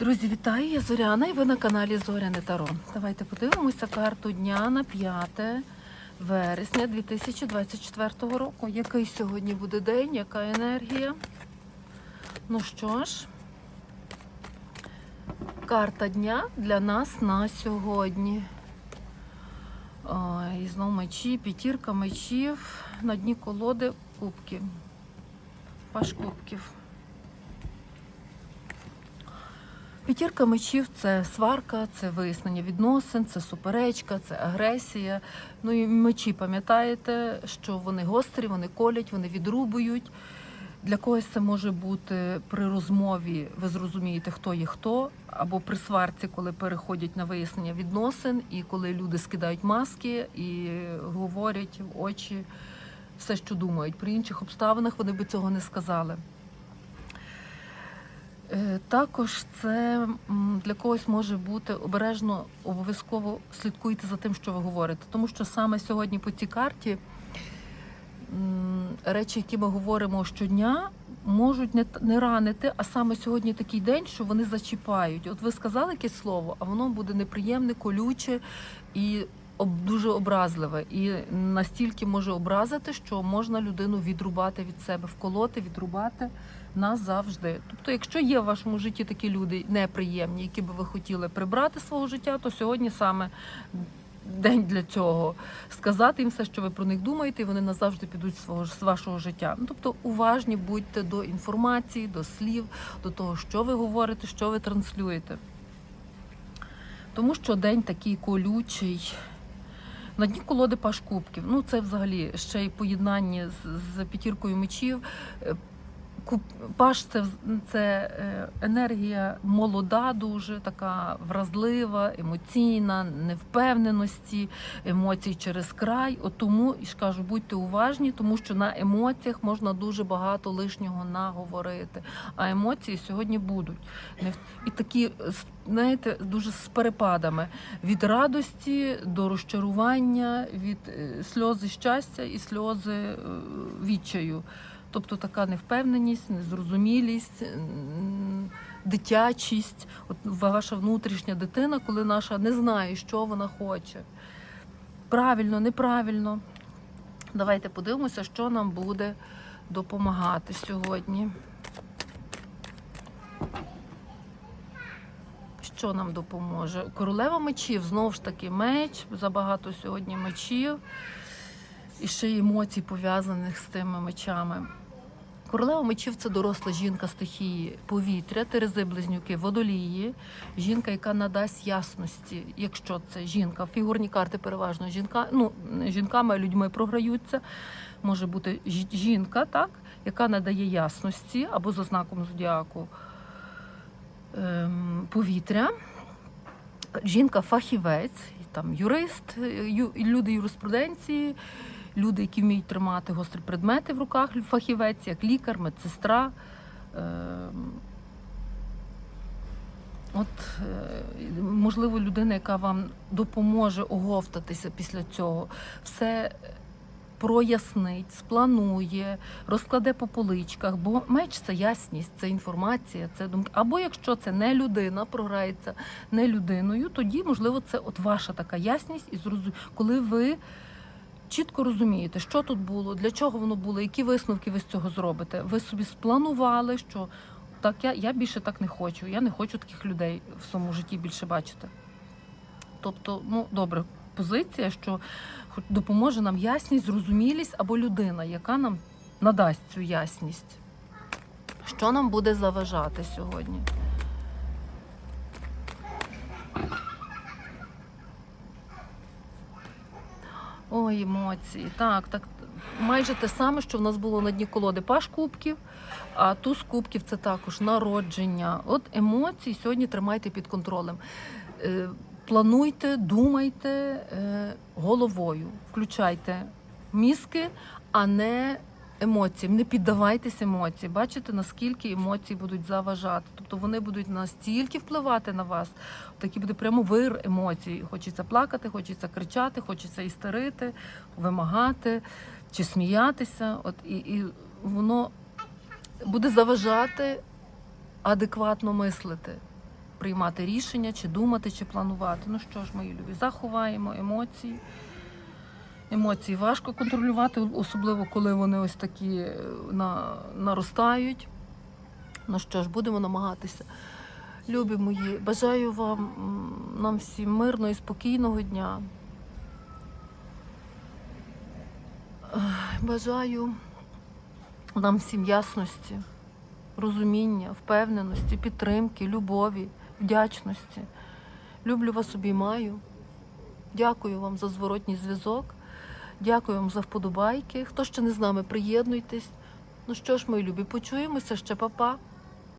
Друзі, вітаю! Я Зоряна і ви на каналі Зоряне Таро. Давайте подивимося карту дня на 5 вересня 2024 року. Який сьогодні буде день, яка енергія? Ну що ж, карта дня для нас на сьогодні. І знову мечі, п'ятірка мечів, на дні колоди кубки. Паш кубків. П'ятірка мечів це сварка, це вияснення відносин, це суперечка, це агресія. Ну і мечі, пам'ятаєте, що вони гострі, вони колять, вони відрубують. Для когось це може бути при розмові, ви зрозумієте, хто є хто, або при сварці, коли переходять на вияснення відносин, і коли люди скидають маски і говорять в очі все, що думають. При інших обставинах вони би цього не сказали. Е, Також це для когось може бути обережно, обов'язково слідкуйте за тим, що ви говорите. Тому що саме сьогодні по цій карті речі, які ми говоримо щодня, можуть не, не ранити, а саме сьогодні такий день, що вони зачіпають. От ви сказали якесь слово, а воно буде неприємне, колюче і дуже образливе. І настільки може образити, що можна людину відрубати від себе, вколоти, відрубати назавжди. Тобто, якщо є в вашому житті такі люди неприємні, які би ви хотіли прибрати свого життя, то сьогодні саме день для цього сказати їм все, що ви про них думаєте, і вони назавжди підуть з свого з вашого життя. Ну тобто уважні будьте до інформації, до слів, до того, що ви говорите, що ви транслюєте. Тому що день такий колючий. На дні колоди паш кубків. Ну це взагалі ще й поєднання з, з п'ятіркою мечів. Куб, паш це, це е, енергія молода, дуже така вразлива, емоційна, невпевненості, емоцій через край. От тому і ж кажу, будьте уважні, тому що на емоціях можна дуже багато лишнього наговорити. А емоції сьогодні будуть. І такі, знаєте, дуже з перепадами від радості до розчарування, від е, сльози щастя і сльози е, відчаю. Тобто така невпевненість, незрозумілість, дитячість, от ваша внутрішня дитина, коли наша не знає, що вона хоче. Правильно, неправильно. Давайте подивимося, що нам буде допомагати сьогодні. Що нам допоможе? Королева мечів, знову ж таки, меч, забагато сьогодні мечів і ще й емоцій пов'язаних з тими мечами. Королева мечів це доросла жінка стихії повітря, терези близнюки, водолії, жінка, яка надасть ясності, якщо це жінка. Фігурні карти переважно жінка, ну, жінками, людьми програються. Може бути жінка, так, яка надає ясності або за знаком зодіаку ем, повітря. Жінка фахівець, там юрист, люди юриспруденції, люди, які вміють тримати гострі предмети в руках, фахівець, як лікар, медсестра. Ем, От, е, можливо, людина, яка вам допоможе оговтатися після цього, все прояснить, спланує, розкладе по поличках, бо меч це ясність, це інформація, це думки. Або якщо це не людина, програється не людиною, тоді, можливо, це от ваша така ясність, і зрозу... коли ви чітко розумієте, що тут було, для чого воно було, які висновки ви з цього зробите. Ви собі спланували, що так я, я більше так не хочу. Я не хочу таких людей в своєму житті більше бачити. Тобто, ну добре, позиція, що допоможе нам ясність, зрозумілість або людина, яка нам надасть цю ясність. Що нам буде заважати сьогодні? Ой, емоції. Так, так. Майже те саме, що в нас було на дні колоди паш кубків, а туз кубків це також народження. От емоції сьогодні тримайте під контролем. Е, Плануйте, думайте е, головою, включайте мізки, а не емоціям. Не піддавайтесь емоціям. Бачите, наскільки емоції будуть заважати. Тобто вони будуть настільки впливати на вас. Такий буде прямо вир емоцій. Хочеться плакати, хочеться кричати, хочеться істерити, вимагати чи сміятися. От і, і воно буде заважати адекватно мислити. приймати рішення, чи думати, чи планувати. Ну що ж, мої любі, заховаємо емоції. Емоції важко контролювати, особливо коли вони ось такі е, на, наростають. Ну що ж, будемо намагатися. Любі мої, бажаю вам нам всім мирного і спокійного дня. Бажаю нам всім ясності, розуміння, впевненості, підтримки, любові, вдячності. Люблю вас обіймаю. Дякую вам за зворотній зв'язок. Дякую вам за вподобайки. Хто ще не з нами, приєднуйтесь. Ну що ж, мої любі, почуємося ще, Па-па.